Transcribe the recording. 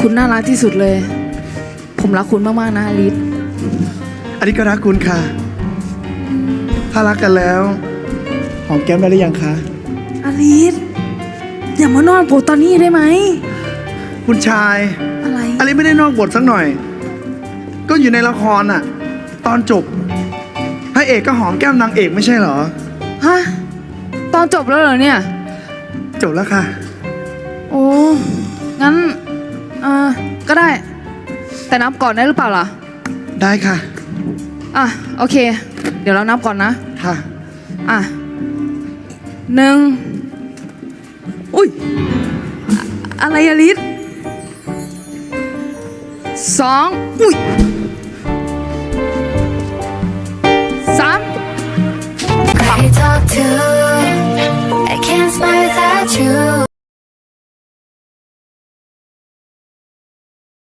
คุณน่ารักที่สุดเลย ผมรักคุณมาก ๆ นะอลิสอันนี้ก็รักคุณค่ะ ถ้ารักกันแล้ว หอมแก้มได้หรือยังคะ อลิสอย่ามานอนผมตอนนี้ได้ไหม คุณชาย อะไร อันนี้ไม่ได้นอกบทสักหน่อย ก็อยู่ในละครน่ะ ตอนจบพระเอกก็หอมแก้มนางเอกไม่ใช่เหรอ ฮะ ตอนจบแล้วเหรอเนี่ย จบแล้วค่ะ โอ้ งั้นเอ่าก็ได้ แต่นับก่อนได้หรือเปล่าล่ะ ได้ค่ะ อะโอเค เดี๋ยวเรานับก่อนนะ ค่ะ อะหนึ่งอุ้ยอะอะไรอะลิศสองอุ้ย